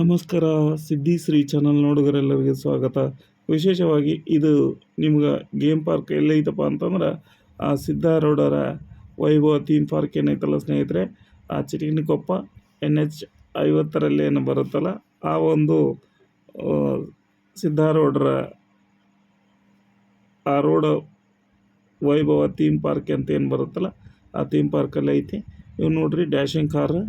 ನಮಸ್ಕಾರ, ಸಿದ್ಧಿ ಶ್ರೀ ಚಾನಲ್ ನೋಡುಗರೆಲ್ಲರಿಗೆ ಸ್ವಾಗತ. ವಿಶೇಷವಾಗಿ ಇದು ನಿಮ್ಗೆ ಗೇಮ್ ಪಾರ್ಕ್ ಎಲ್ಲೈತಪ್ಪ ಅಂತಂದ್ರೆ, ಆ ಸಿದ್ಧಾರೂಢರ ವೈಭವ ಥೀಮ್ ಪಾರ್ಕ್ ಏನೈತಲ್ಲ ಸ್ನೇಹಿತರೆ, ಆ ಚಿಟಗಿನಕೊಪ್ಪ ಎನ್ ಎಚ್ ಐವತ್ತರಲ್ಲಿ ಏನು ಬರುತ್ತಲ್ಲ, ಆ ಒಂದು ಸಿದ್ಧಾರೂಢರ ಆ ರೋಡ್ ವೈಭವ ಥೀಮ್ ಪಾರ್ಕ್ ಅಂತ ಏನು ಬರುತ್ತಲ್ಲ, ಆ ಥೀಮ್ ಪಾರ್ಕಲ್ಲಿ ಐತಿ. ಇವು ನೋಡ್ರಿ, ಡ್ಯಾಶಿಂಗ್ ಕಾರ್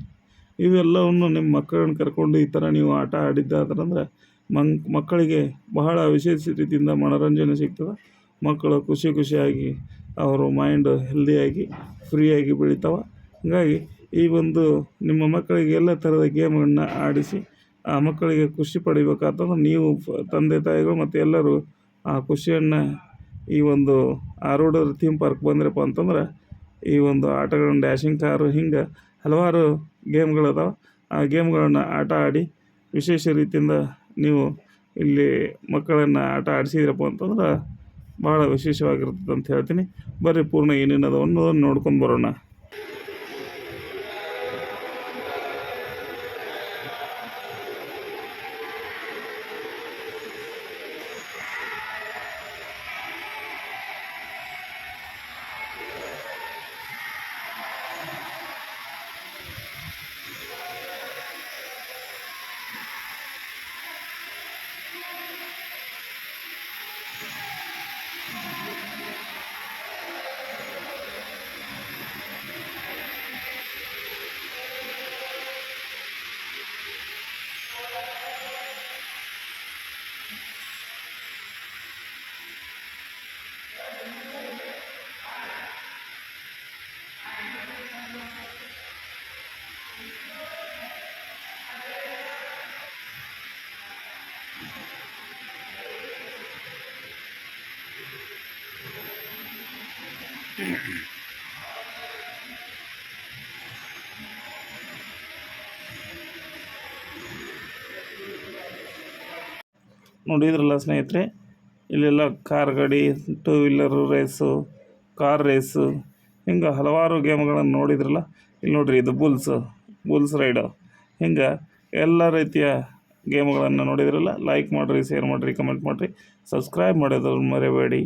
ಇವೆಲ್ಲವನ್ನು ನಿಮ್ಮ ಮಕ್ಕಳನ್ನು ಕರ್ಕೊಂಡು ಈ ಥರ ನೀವು ಆಟ ಆಡಿದ್ದಾದ್ರಂದ್ರೆ ಮಂಕ್ ಮಕ್ಕಳಿಗೆ ಬಹಳ ವಿಶೇಷ ರೀತಿಯಿಂದ ಮನೋರಂಜನೆ ಸಿಗ್ತದೆ. ಮಕ್ಕಳು ಖುಷಿ ಖುಷಿಯಾಗಿ ಅವರು ಮೈಂಡ್ ಹೆಲ್ದಿಯಾಗಿ ಫ್ರೀಯಾಗಿ ಬೆಳಿತಾವೆ. ಹಾಗಾಗಿ ಈ ಒಂದು ನಿಮ್ಮ ಮಕ್ಕಳಿಗೆ ಎಲ್ಲ ಥರದ ಗೇಮ್ಗಳನ್ನು ಆಡಿಸಿ, ಆ ಮಕ್ಕಳಿಗೆ ಖುಷಿ ಪಡಿಬೇಕಾತಂದ್ರೆ ನೀವು ತಂದೆ ತಾಯಿಗಳು ಮತ್ತು ಎಲ್ಲರೂ ಆ ಖುಷಿಯನ್ನು ಈ ಒಂದು ಆರೋಡರ್ ಥೀಮ್ ಪಾರ್ಕ್ ಬಂದ್ರಪ್ಪ ಅಂತಂದ್ರೆ ಈ ಒಂದು ಆಟಗಳನ್ನು ಡ್ಯಾಶಿಂಗ್ ಕಾರು ಹಿಂಗೆ ಹಲವಾರು ಗೇಮ್ಗಳದಾವ ಆ ಗೇಮ್ಗಳನ್ನು ಆಟ ಆಡಿ ವಿಶೇಷ ರೀತಿಯಿಂದ ನೀವು ಇಲ್ಲಿ ಮಕ್ಕಳನ್ನು ಆಟ ಆಡಿಸಿದ್ರಪ್ಪ ಅಂತಂದ್ರೆ ಭಾಳ ವಿಶೇಷವಾಗಿರ್ತದೆ ಅಂತ ಹೇಳ್ತೀನಿ. ಬರ್ರಿ ಪೂರ್ಣ ಏನೇನು ಅನ್ನೋದನ್ನು ನೋಡ್ಕೊಂಡು ಬರೋಣ. ನೋಡಿದ್ರಲ್ಲ ಸ್ನೇಹಿತರೆ, ಇಲ್ಲೆಲ್ಲ ಕಾರ್ ಗಾಡಿ two wheeler race car race ಹಿಂಗೆ ಹಲವಾರು ಗೇಮ್ಗಳನ್ನು ನೋಡಿದ್ರಲ್ಲ. ಇಲ್ಲಿ ನೋಡ್ರಿ ಇದು ಬುಲ್ಸ್. Bulls raid. ಹಿಂಗೆ ಎಲ್ಲ ರೀತಿಯ ಗೇಮ್ಗಳನ್ನು ನೋಡಿದ್ರಲ್ಲ ಲೈಕ್ ಮಾಡಿರಿ ಶೇರ್ ಮಾಡಿರಿ ಕಮೆಂಟ್ ಮಾಡಿರಿ ಸಬ್ಸ್ಕ್ರೈಬ್ ಮಾಡೋದು ಮರಿಬೇಡಿ.